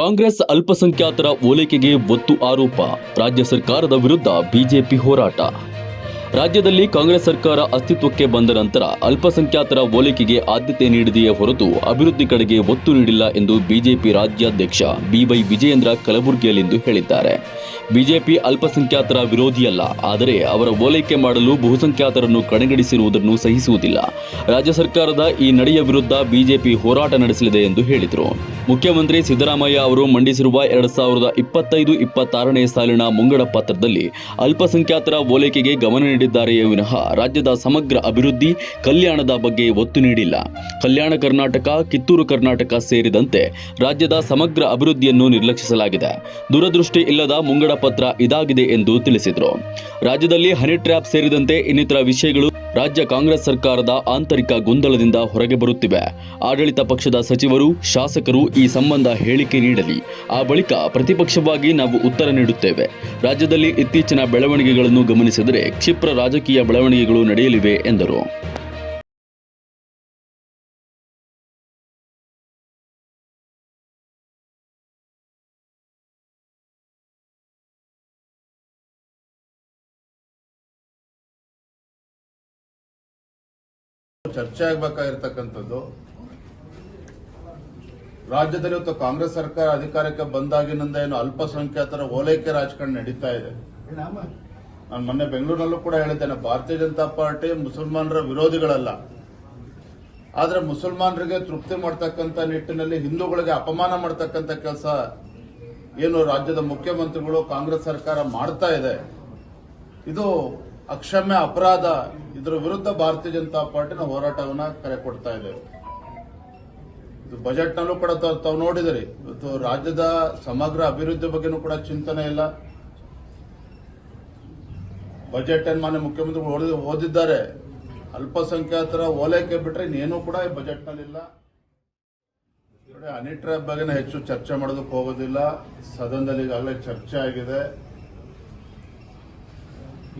ಕಾಂಗ್ರೆಸ್ ಅಲ್ಪಸಂಖ್ಯಾತರ ಓಲೈಕೆಗೆ ಒತ್ತು ಆರೋಪ. ರಾಜ್ಯ ಸರ್ಕಾರದ ವಿರುದ್ಧ ಬಿಜೆಪಿ ಹೋರಾಟ. ರಾಜ್ಯದಲ್ಲಿ ಕಾಂಗ್ರೆಸ್ ಸರ್ಕಾರ ಅಸ್ತಿತ್ವಕ್ಕೆ ಬಂದ ನಂತರ ಅಲ್ಪಸಂಖ್ಯಾತರ ಓಲೈಕೆಗೆ ಆದ್ಯತೆ ನೀಡಿದೆಯೇ ಹೊರತು ಅಭಿವೃದ್ಧಿ ಕಡೆಗೆ ಒತ್ತು ನೀಡಿಲ್ಲ ಎಂದು ಬಿಜೆಪಿ ರಾಜ್ಯಾಧ್ಯಕ್ಷ ಬಿವೈ ವಿಜಯೇಂದ್ರ ಕಲಬುರಗಿಯಲ್ಲಿಂದು ಹೇಳಿದ್ದಾರೆ. ಬಿಜೆಪಿ ಅಲ್ಪಸಂಖ್ಯಾತರ ವಿರೋಧಿಯಲ್ಲ, ಆದರೆ ಅವರ ಓಲೈಕೆ ಮಾಡಲು ಬಹುಸಂಖ್ಯಾತರನ್ನು ಕಡೆಗಣಿಸಿರುವುದನ್ನು ಸಹಿಸುವುದಿಲ್ಲ. ರಾಜ್ಯ ಸರ್ಕಾರದ ಈ ನಡೆಯ ವಿರುದ್ಧ ಬಿಜೆಪಿ ಹೋರಾಟ ನಡೆಸಲಿದೆ ಎಂದು ಹೇಳಿದರು. ಮುಖ್ಯಮಂತ್ರಿ ಸಿದ್ದರಾಮಯ್ಯ ಅವರು ಮಂಡಿಸಿರುವ ಎರಡ್ ಸಾವಿರದ ಇಪ್ಪತ್ತೈದು ಇಪ್ಪತ್ತಾರನೇ ಸಾಲಿನ ಮುಂಗಡ ಪತ್ರದಲ್ಲಿ ಅಲ್ಪಸಂಖ್ಯಾತರ ಓಲೈಕೆಗೆ ಗಮನ ನೀಡಿದ್ದಾರೆಯೇ ವಿನಃ ರಾಜ್ಯದ ಸಮಗ್ರ ಅಭಿವೃದ್ಧಿ ಕಲ್ಯಾಣದ ಬಗ್ಗೆ ಒತ್ತು ನೀಡಿಲ್ಲ. ಕಲ್ಯಾಣ ಕರ್ನಾಟಕ, ಕಿತ್ತೂರು ಕರ್ನಾಟಕ ಸೇರಿದಂತೆ ರಾಜ್ಯದ ಸಮಗ್ರ ಅಭಿವೃದ್ಧಿಯನ್ನು ನಿರ್ಲಕ್ಷಿಸಲಾಗಿದೆ. ದೂರದೃಷ್ಟಿ ಇಲ್ಲದ ಮುಂಗಡ ಪತ್ರ ಇದಾಗಿದೆ ಎಂದು ತಿಳಿಸಿದರು. ರಾಜ್ಯದಲ್ಲಿ ಹನಿ ಟ್ರ್ಯಾಪ್ ಸೇರಿದಂತೆ ಇನ್ನಿತರ ವಿಷಯಗಳು ರಾಜ್ಯ ಕಾಂಗ್ರೆಸ್ ಸರ್ಕಾರದ ಆಂತರಿಕ ಗೊಂದಲದಿಂದ ಹೊರಗೆ ಬರುತ್ತಿವೆ. ಆಡಳಿತ ಪಕ್ಷದ ಸಚಿವರು, ಶಾಸಕರು ಈ ಸಂಬಂಧ ಹೇಳಿಕೆ ನೀಡಲಿ. ಆ ಬಳಿಕ ಪ್ರತಿಪಕ್ಷವಾಗಿ ನಾವು ಉತ್ತರ ನೀಡುತ್ತೇವೆ. ರಾಜ್ಯದಲ್ಲಿ ಇತ್ತೀಚಿನ ಬೆಳವಣಿಗೆಗಳನ್ನು ಗಮನಿಸಿದರೆ ಕ್ಷಿಪ್ರ ರಾಜಕೀಯ ಬೆಳವಣಿಗೆಗಳು ನಡೆಯಲಿವೆ ಎಂದರು. ಚರ್ಚೆ ಆಗ್ಬೇಕಾಗಿರ್ತಕ್ಕಂಥದ್ದು ರಾಜ್ಯದಲ್ಲಿ ಇವತ್ತು ಕಾಂಗ್ರೆಸ್ ಸರ್ಕಾರ ಅಧಿಕಾರಕ್ಕೆ ಬಂದಾಗಿನಿಂದ ಏನು ಅಲ್ಪಸಂಖ್ಯಾತರ ಓಲೈಕೆ ರಾಜಕಾರಣ ನಡೀತಾ ಇದೆ. ನಾನು ಮೊನ್ನೆ ಬೆಂಗಳೂರಿನಲ್ಲೂ ಕೂಡ ಹೇಳಿದ್ದೇನೆ, ಭಾರತೀಯ ಜನತಾ ಪಾರ್ಟಿ ಮುಸಲ್ಮಾನರ ವಿರೋಧಿಗಳಲ್ಲ. ಆದ್ರೆ ಮುಸಲ್ಮಾನರಿಗೆ ತೃಪ್ತಿ ಮಾಡ್ತಕ್ಕಂಥ ನಿಟ್ಟಿನಲ್ಲಿ ಹಿಂದೂಗಳಿಗೆ ಅಪಮಾನ ಮಾಡ್ತಕ್ಕಂಥ ಕೆಲಸ ಏನು ರಾಜ್ಯದ ಮುಖ್ಯಮಂತ್ರಿಗಳು, ಕಾಂಗ್ರೆಸ್ ಸರ್ಕಾರ ಮಾಡ್ತಾ ಇದೆ. ಇದು ಅಕ್ಷಮ್ಯ ಅಪರಾಧ. ಇದರ ವಿರುದ್ಧ ಭಾರತೀಯ ಜನತಾ ಪಾರ್ಟಿನ ಹೋರಾಟವನ್ನ ಕರೆ ಕೊಡ್ತಾ ಇದ್ದೇವೆ ಇದು ಬಜೆಟ್ ನಲ್ಲೂ ಕೂಡ ತಾವು ನೋಡಿದಿರಿ. ಇವತ್ತು ರಾಜ್ಯದ ಸಮಗ್ರ ಅಭಿವೃದ್ಧಿ ಬಗ್ಗೆನೂ ಕೂಡ ಚಿಂತನೆ ಇಲ್ಲ. ಬಜೆಟ್ ಅನ್ನು ಮಾನ್ಯ ಮುಖ್ಯಮಂತ್ರಿಗಳು ಓದಿದ್ದಾರೆ. ಅಲ್ಪಸಂಖ್ಯಾತರ ಓಲೈಕೆ ಬಿಟ್ರೆ ಇನ್ನೇನೂ ಕೂಡ ಈ ಬಜೆಟ್ ನಲ್ಲಿಲ್ಲ ಅನಿಟ್ರ ಬಗ್ಗೆನೇ ಹೆಚ್ಚು ಚರ್ಚೆ ಮಾಡೋದಕ್ಕೆ ಹೋಗೋದಿಲ್ಲ. ಸದನದಲ್ಲಿ ಈಗಾಗಲೇ ಚರ್ಚೆ ಆಗಿದೆ.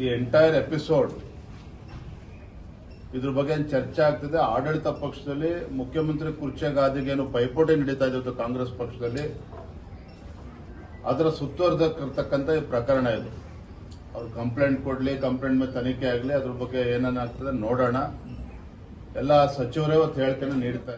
ಈ ಎಂಟೈರ್ ಎಪಿಸೋಡ್ ಇದ್ರ ಬಗ್ಗೆ ಏನ್ ಚರ್ಚೆ ಆಗ್ತಿದೆ? ಆಡಳಿತ ಪಕ್ಷದಲ್ಲಿ ಮುಖ್ಯಮಂತ್ರಿ ಕುರ್ಚಿಯ ಏನು ಪೈಪೋಟಿ ನಡೀತಾ ಇದ್ದು ಕಾಂಗ್ರೆಸ್ ಪಕ್ಷದಲ್ಲಿ. ಅದರ ಸುತ್ತುವರ್ದಕ್ಕಿರ್ತಕ್ಕಂತ ಈ ಪ್ರಕರಣ ಇದು. ಅವ್ರು ಕಂಪ್ಲೇಂಟ್ ಕೊಡ್ಲಿ, ಕಂಪ್ಲೇಂಟ್ ಮೇಲೆ ತನಿಖೆ ಆಗಲಿ, ಅದ್ರ ಬಗ್ಗೆ ಏನೇನಾಗ್ತದೆ ನೋಡೋಣ. ಎಲ್ಲ ಸಚಿವರೇ ಅವತ್ತು ಹೇಳ್ತೇನೆ ನೀಡ್ತಾ